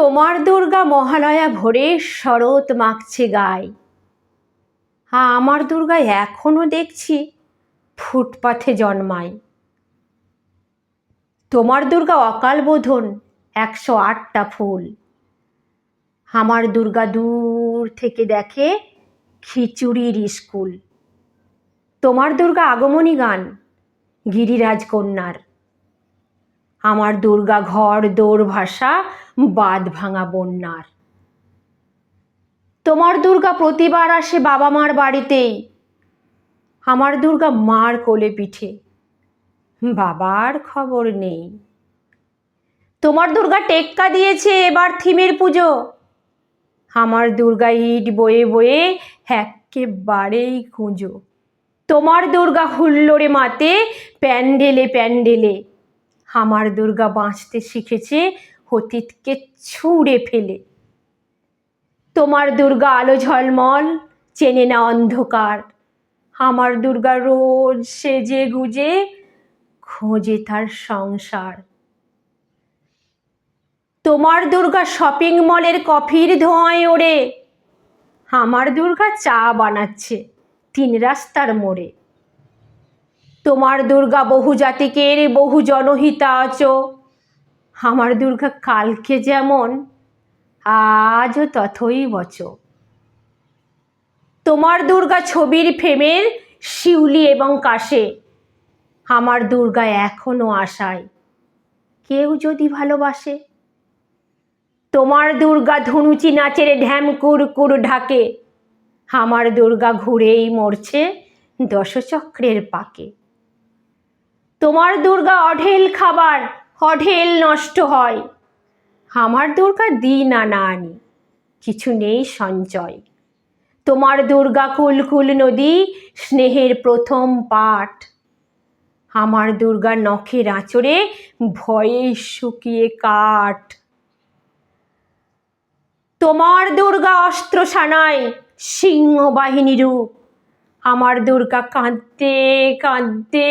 তোমার দুর্গা মহালয়া ভোরে শরৎ মাখছে গায়ে। হ্যাঁ আমার দুর্গা এখনও দেখছি ফুটপাথে জন্মায়। তোমার দুর্গা অকাল বোধন একশো আটটা ফুল। আমার দুর্গা দূর থেকে দেখে খিচুড়ির স্কুল। তোমার দুর্গা আগমনী গান গিরিরাজ কন্যার। আমার দুর্গা ঘর দৌড় ভাষা বাদ ভাঙা বন্যার। তোমার দুর্গা প্রতিবার আসে বাবা মার বাড়িতেই। আমার দুর্গা মার কোলে পিঠে। বাবার খবর নেই। তোমার দুর্গা টেক্কা দিয়েছে এবার থিমের পুজো। আমার দুর্গা ইট বয়ে বয়ে একেবারেই খুঁজো তোমার দুর্গা হুল্লোড়ে মাতে প্যান্ডেলে প্যান্ডেলে। আমার দুর্গা বাঁচতে শিখেছে, অতীতকে ছুঁড়ে ফেলে। তোমার দুর্গা আলো ঝলমল, চেনে না অন্ধকার। আমার দুর্গা রোজ সেজে গুজে, খোঁজে তার সংসার। তোমার দুর্গা শপিং মলের কফির ধোঁয়ায় ওড়ে। আমার দুর্গা চা বানাচ্ছে, তিন রাস্তার মোড়ে। তোমার দুর্গা বহু জাতিকের বহু জনহিতা জনহিতাচ আমার দুর্গা কালকে যেমন আজও তথই বচ। তোমার দুর্গা ছবির ফ্রেমের শিউলি এবং কাশে, আমার দুর্গা এখনও আশায়, কেউ যদি ভালোবাসে। তোমার দুর্গা ধনুচি নাচের ঢ্যাম কুর ঢাকে, আমার দুর্গা ঘুরেই মরছে দশচক্রের পাকে। তোমার দুর্গা অঢেল খাবার, অঢেল নষ্ট হয়। আমার দুর্গা দিন আনা আনি, কিছু নেই সঞ্চয়। তোমার দুর্গা কুলকুল নদী, স্নেহের প্রথম পাঠ। আমার দুর্গা নখের আঁচড়ে ভয়ে শুকিয়ে কাঠ। তোমার দুর্গা অস্ত্র সানায় সিংহবাহিনী রূপ। আমার দুর্গা কাঁদতে কাঁদতে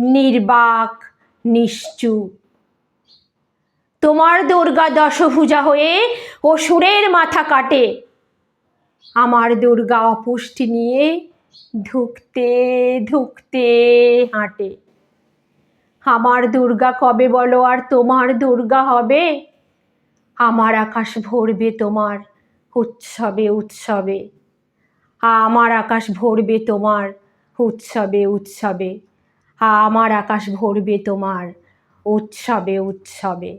নির্বাক, নিশ্চুপ। তোমার দুর্গা দশভুজা হয়ে অসুরের মাথা কাটে। আমার দুর্গা অপুষ্টি নিয়ে ধুকতে ধুকতে হাঁটে। আমার দুর্গা কবে বলো আর তোমার দুর্গা হবে? আমার আকাশ ভরবে তোমার উৎসবে উৎসবে। আমার আকাশ ভরবে তোমার উৎসবে উৎসবে। আমার আকাশ ভরবে তোমার। উৎসবে উৎসবে।